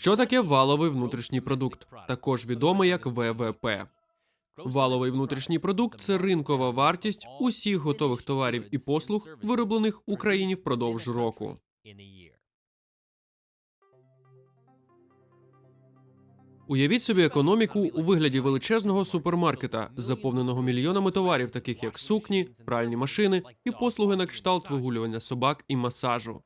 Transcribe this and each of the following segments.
Що таке валовий внутрішній продукт, також відомий як ВВП? Валовий внутрішній продукт це ринкова вартість усіх готових товарів і послуг, вироблених в Україні впродовж року. Уявіть собі економіку у вигляді величезного супермаркета, заповненого мільйонами товарів, таких як сукні, пральні машини і послуги на кшталт вигулювання собак і масажу.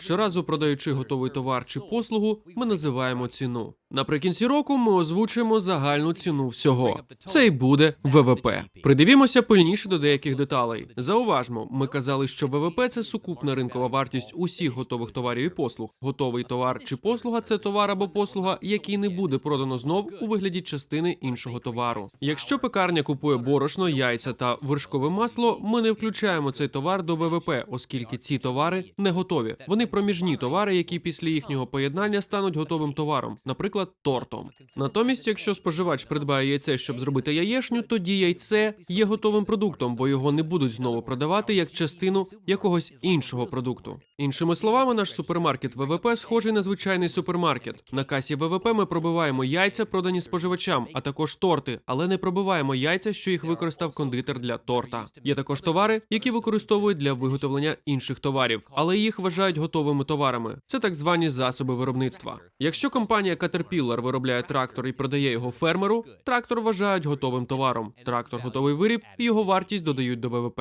Щоразу продаючи готовий товар чи послугу, ми називаємо ціну. Наприкінці року ми озвучуємо загальну ціну всього. Це й буде ВВП. Придивімося пильніше до деяких деталей. Зауважмо, ми казали, що ВВП це сукупна ринкова вартість усіх готових товарів і послуг. Готовий товар чи послуга це товар або послуга, який не буде продано знов у вигляді частини іншого товару. Якщо пекарня купує борошно, яйця та вершкове масло, ми не включаємо цей товар до ВВП, оскільки ці товари не готові. Вони проміжні товари, які після їхнього поєднання стануть готовим товаром, наприклад, тортом. Натомість, якщо споживач придбає яйце, щоб зробити яєшню, тоді яйце є готовим продуктом, бо його не будуть знову продавати як частину якогось іншого продукту. Іншими словами, наш супермаркет ВВП схожий на звичайний супермаркет. На касі ВВП ми пробиваємо яйця, продані споживачам, а також торти, але не пробиваємо яйця, що їх використав кондитер для торта. Є також товари, які використовують для виготовлення інших товарів, але їх вважають готовими товарами. Це так звані засоби виробництва. Якщо компанія Caterpillar виробляє трактор і продає його фермеру, трактор вважають готовим товаром. Трактор готовий виріб, і його вартість додають до ВВП.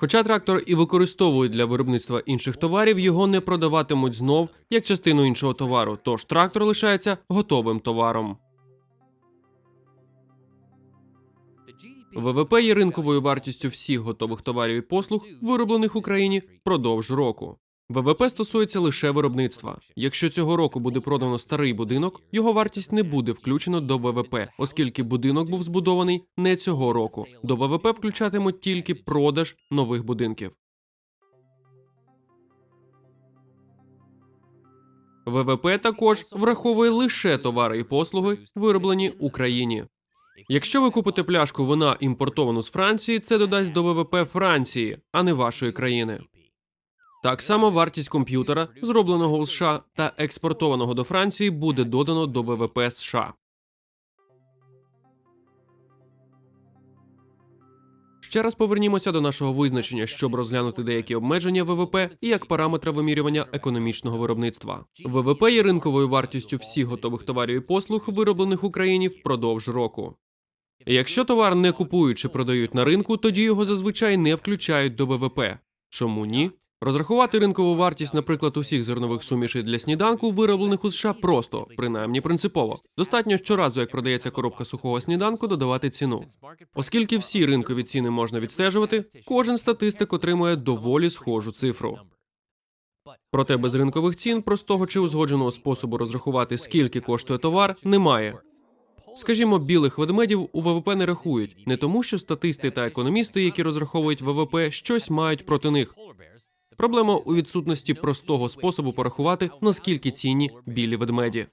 Хоча трактор і використовують для виробництва інших товарів, його не продаватимуть знов як частину іншого товару. Тож трактор лишається готовим товаром. ВВП є ринковою вартістю всіх готових товарів і послуг, вироблених в Україні впродовж року. ВВП стосується лише виробництва. Якщо цього року буде продано старий будинок, його вартість не буде включено до ВВП, оскільки будинок був збудований не цього року. До ВВП включатимуть тільки продаж нових будинків. ВВП також враховує лише товари і послуги, вироблені Україні. Якщо ви купите пляшку вина імпортовану з Франції, це додасть до ВВП Франції, а не вашої країни. Так само вартість комп'ютера, зробленого у США та експортованого до Франції, буде додано до ВВП США. Ще раз повернімося до нашого визначення, щоб розглянути деякі обмеження ВВП і як параметра вимірювання економічного виробництва. ВВП є ринковою вартістю всіх готових товарів і послуг, вироблених Україні впродовж року. Якщо товар не купують чи продають на ринку, тоді його зазвичай не включають до ВВП. Чому ні? Розрахувати ринкову вартість, наприклад, усіх зернових сумішей для сніданку, вироблених у США, просто, принаймні принципово. Достатньо щоразу, як продається коробка сухого сніданку, додавати ціну. Оскільки всі ринкові ціни можна відстежувати, кожен статистик отримує доволі схожу цифру. Проте без ринкових цін простого чи узгодженого способу розрахувати, скільки коштує товар, немає. Скажімо, білих ведмедів у ВВП не рахують не тому, що статисти та економісти, які розраховують ВВП, щось мають проти них. Проблема у відсутності простого способу порахувати, наскільки цінні білі ведмеді.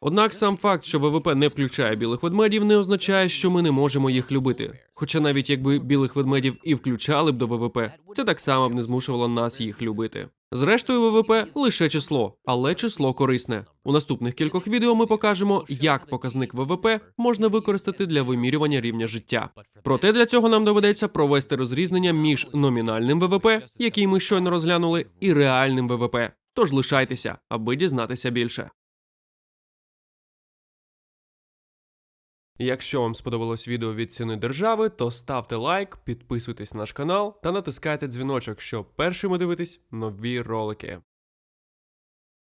Однак сам факт, що ВВП не включає білих ведмедів, не означає, що ми не можемо їх любити. Хоча навіть якби білих ведмедів і включали б до ВВП, це так само б не змушувало нас їх любити. Зрештою, ВВП лише число, але число корисне. У наступних кількох відео ми покажемо, як показник ВВП можна використати для вимірювання рівня життя. Проте для цього нам доведеться провести розрізнення між номінальним ВВП, який ми щойно розглянули, і реальним ВВП. Тож лишайтеся, аби дізнатися більше. Якщо вам сподобалось відео від ціни держави, то ставте лайк, підписуйтесь на наш канал та натискайте дзвіночок, щоб першими дивитись нові ролики.